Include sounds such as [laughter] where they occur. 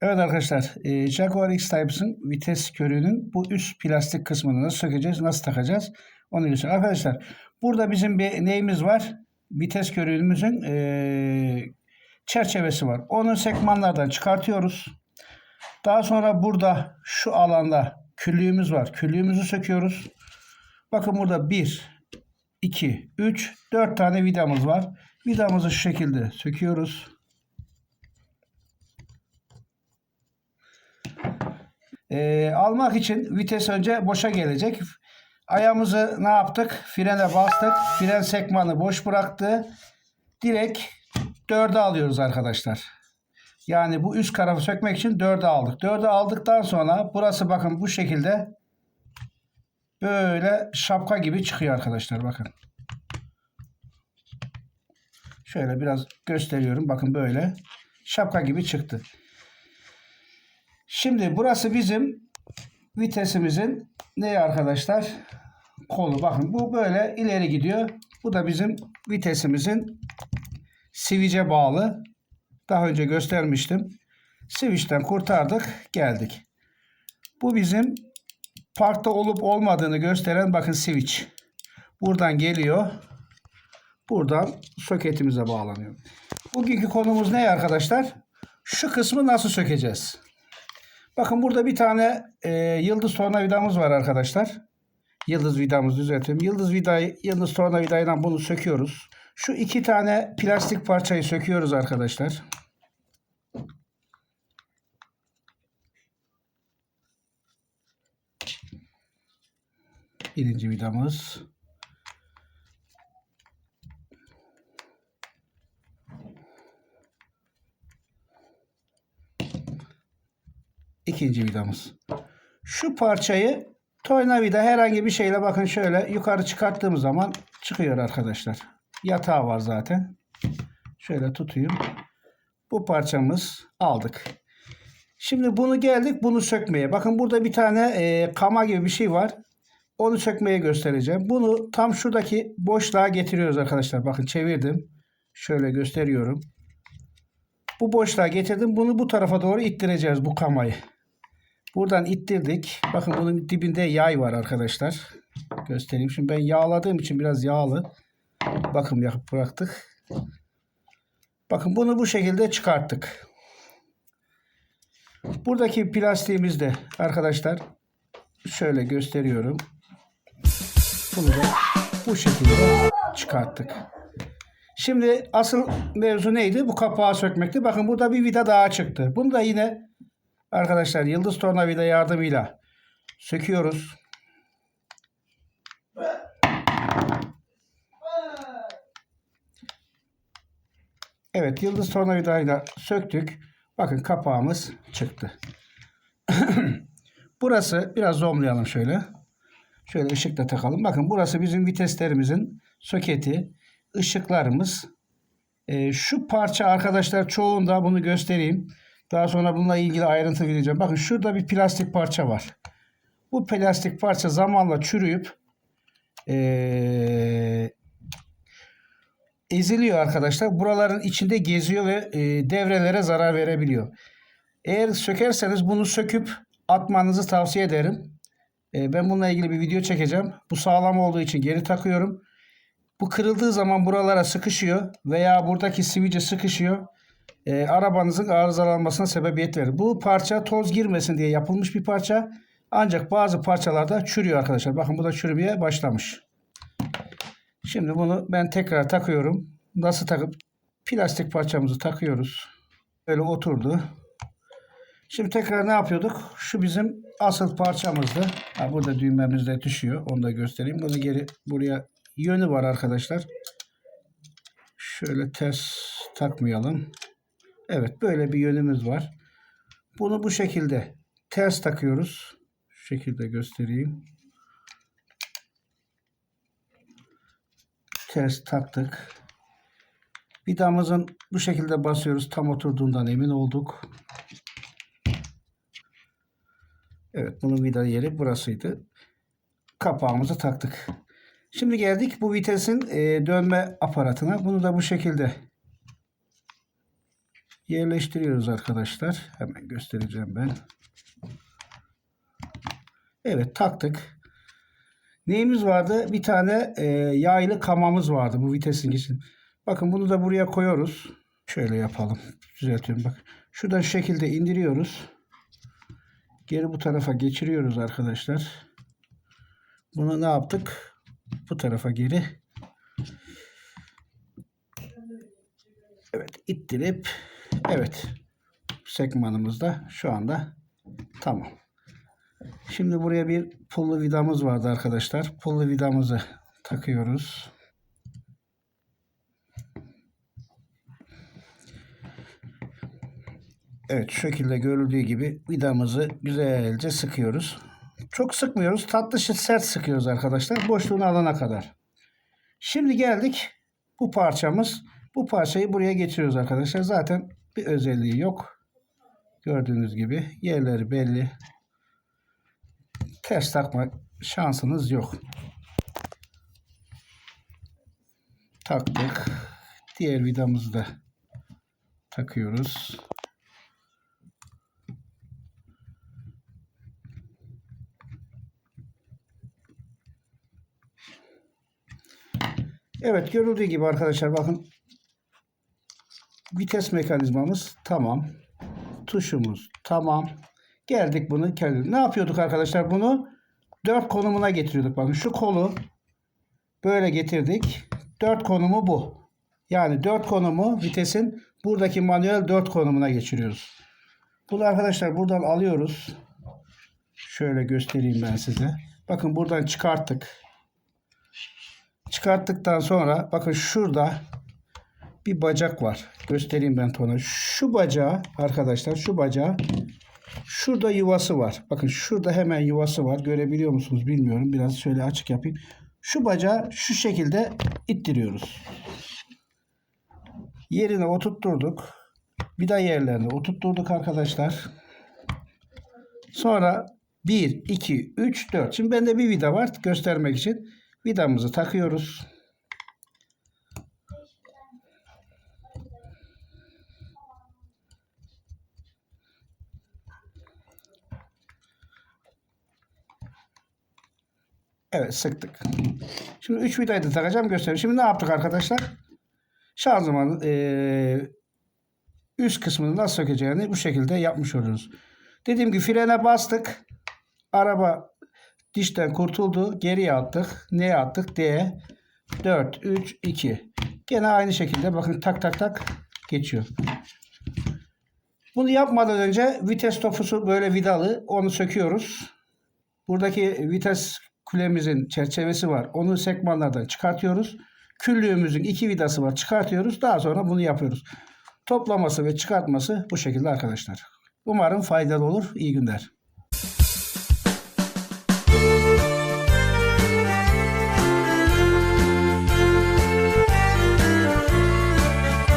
Evet arkadaşlar, e, Jaguar X-Types'ın vites körüğünün bu üst plastik kısmını nasıl sökeceğiz, nasıl takacağız onu göstereyim. Arkadaşlar, burada bizim bir neyimiz var? Vites körüğümüzün e, çerçevesi var. Onu sekmanlardan çıkartıyoruz. Daha sonra burada şu alanda küllüğümüz var. Küllüğümüzü söküyoruz. Bakın burada 1, 2, 3, 4 tane vidamız var. Vidamızı şu şekilde söküyoruz. Ee, almak için vites önce boşa gelecek. Ayağımızı ne yaptık? Frene bastık. Fren sekmanı boş bıraktı. Direkt 4'e alıyoruz arkadaşlar. Yani bu üst tarafı sökmek için 4'e aldık. 4'e aldıktan sonra burası bakın bu şekilde böyle şapka gibi çıkıyor arkadaşlar bakın. Şöyle biraz gösteriyorum. Bakın böyle şapka gibi çıktı. Şimdi burası bizim vitesimizin ne arkadaşlar? Kolu. Bakın bu böyle ileri gidiyor. Bu da bizim vitesimizin sivice bağlı. Daha önce göstermiştim. Switch'ten kurtardık. Geldik. Bu bizim parkta olup olmadığını gösteren bakın switch. Buradan geliyor. Buradan soketimize bağlanıyor. Bugünkü konumuz ne arkadaşlar? Şu kısmı nasıl sökeceğiz? Bakın burada bir tane e, yıldız tornavidamız var arkadaşlar. Yıldız vidamızı düzeltiyorum. Yıldız vidayı, yıldız tornavidayla bunu söküyoruz. Şu iki tane plastik parçayı söküyoruz arkadaşlar. Birinci vidamız. İkinci vidamız. Şu parçayı tornavida herhangi bir şeyle bakın şöyle yukarı çıkarttığımız zaman çıkıyor arkadaşlar. Yatağı var zaten. Şöyle tutayım. Bu parçamız aldık. Şimdi bunu geldik bunu sökmeye. Bakın burada bir tane e, kama gibi bir şey var. Onu sökmeye göstereceğim. Bunu tam şuradaki boşluğa getiriyoruz arkadaşlar. Bakın çevirdim. Şöyle gösteriyorum. Bu boşluğa getirdim. Bunu bu tarafa doğru ittireceğiz bu kamayı. Buradan ittirdik. Bakın bunun dibinde yay var arkadaşlar. Göstereyim. Şimdi ben yağladığım için biraz yağlı. Bakım yapıp bıraktık. Bakın bunu bu şekilde çıkarttık. Buradaki plastiğimiz de arkadaşlar şöyle gösteriyorum. Bunu da bu şekilde çıkarttık. Şimdi asıl mevzu neydi? Bu kapağı sökmekti. Bakın burada bir vida daha çıktı. Bunu da yine arkadaşlar yıldız tornavida yardımıyla söküyoruz. Evet yıldız tornavidayla söktük. Bakın kapağımız çıktı. [clears throat] Burası biraz zoomlayalım şöyle. Şöyle ışıkla takalım. Bakın burası bizim viteslerimizin soketi. Işıklarımız. Ee, şu parça arkadaşlar çoğunda bunu göstereyim. Daha sonra bununla ilgili ayrıntı vereceğim. Bakın şurada bir plastik parça var. Bu plastik parça zamanla çürüyüp ee, eziliyor arkadaşlar. Buraların içinde geziyor ve e, devrelere zarar verebiliyor. Eğer sökerseniz bunu söküp atmanızı tavsiye ederim. E, ben bununla ilgili bir video çekeceğim. Bu sağlam olduğu için geri takıyorum. Bu kırıldığı zaman buralara sıkışıyor veya buradaki sivice sıkışıyor. E, arabanızın arızalanmasına sebebiyet verir. Bu parça toz girmesin diye yapılmış bir parça. Ancak bazı parçalarda çürüyor arkadaşlar. Bakın bu da çürümeye başlamış. Şimdi bunu ben tekrar takıyorum. Nasıl takıp plastik parçamızı takıyoruz. Böyle oturdu. Şimdi tekrar ne yapıyorduk? Şu bizim asıl parçamızdı. Ha, burada düğmemiz de düşüyor. Onu da göstereyim. Bunu geri buraya yönü var arkadaşlar. Şöyle ters takmayalım. Evet böyle bir yönümüz var. Bunu bu şekilde ters takıyoruz. Şu şekilde göstereyim. Ters taktık. Vidamızın bu şekilde basıyoruz. Tam oturduğundan emin olduk. Evet bunun vida yeri burasıydı. Kapağımızı taktık. Şimdi geldik bu vitesin e, dönme aparatına. Bunu da bu şekilde yerleştiriyoruz arkadaşlar. Hemen göstereceğim ben. Evet taktık. Neyimiz vardı? Bir tane e, yaylı kamamız vardı bu vitesin için. Bakın bunu da buraya koyuyoruz. Şöyle yapalım. Düzeltiyorum bak. Şuradan şu şekilde indiriyoruz. Geri bu tarafa geçiriyoruz arkadaşlar. Bunu ne yaptık? Bu tarafa geri. Evet ittirip evet sekmanımız da şu anda tamam. Şimdi buraya bir pullu vidamız vardı arkadaşlar. Pullu vidamızı takıyoruz. Evet şu şekilde görüldüğü gibi vidamızı güzelce sıkıyoruz. Çok sıkmıyoruz. Tatlı sert sıkıyoruz arkadaşlar. Boşluğunu alana kadar. Şimdi geldik bu parçamız. Bu parçayı buraya getiriyoruz arkadaşlar. Zaten bir özelliği yok. Gördüğünüz gibi yerleri belli. Ters takma şansınız yok. Taktık. Diğer vidamızı da takıyoruz. Evet görüldüğü gibi arkadaşlar bakın vites mekanizmamız tamam. Tuşumuz tamam. Geldik bunu kendi. Ne yapıyorduk arkadaşlar? Bunu dört konumuna getiriyorduk. Bakın şu kolu böyle getirdik. Dört konumu bu. Yani dört konumu vitesin buradaki manuel dört konumuna geçiriyoruz. Bunu arkadaşlar buradan alıyoruz. Şöyle göstereyim ben size. Bakın buradan çıkarttık. Çıkarttıktan sonra bakın şurada bir bacak var. Göstereyim ben tona. Şu bacağı arkadaşlar şu bacağı şurada yuvası var. Bakın şurada hemen yuvası var. Görebiliyor musunuz bilmiyorum. Biraz şöyle açık yapayım. Şu bacağı şu şekilde ittiriyoruz. Yerine oturtturduk. Bir daha yerlerine oturtturduk arkadaşlar. Sonra 1, 2, 3, 4. Şimdi bende bir vida var göstermek için. Vidamızı takıyoruz. Evet sıktık. Şimdi 3 vidayı da takacağım göstereyim. Şimdi ne yaptık arkadaşlar? Şanzımanın eee, üst kısmını nasıl sökeceğini bu şekilde yapmış oluyoruz. Dediğim gibi frene bastık. Araba dişten kurtuldu. Geriye attık. Neye attık? D'ye. 4, 3, 2. Gene aynı şekilde bakın tak tak tak geçiyor. Bunu yapmadan önce vites topusu böyle vidalı. Onu söküyoruz. Buradaki vites kulemizin çerçevesi var. Onu sekmanlardan çıkartıyoruz. Küllüğümüzün iki vidası var. Çıkartıyoruz. Daha sonra bunu yapıyoruz. Toplaması ve çıkartması bu şekilde arkadaşlar. Umarım faydalı olur. İyi günler.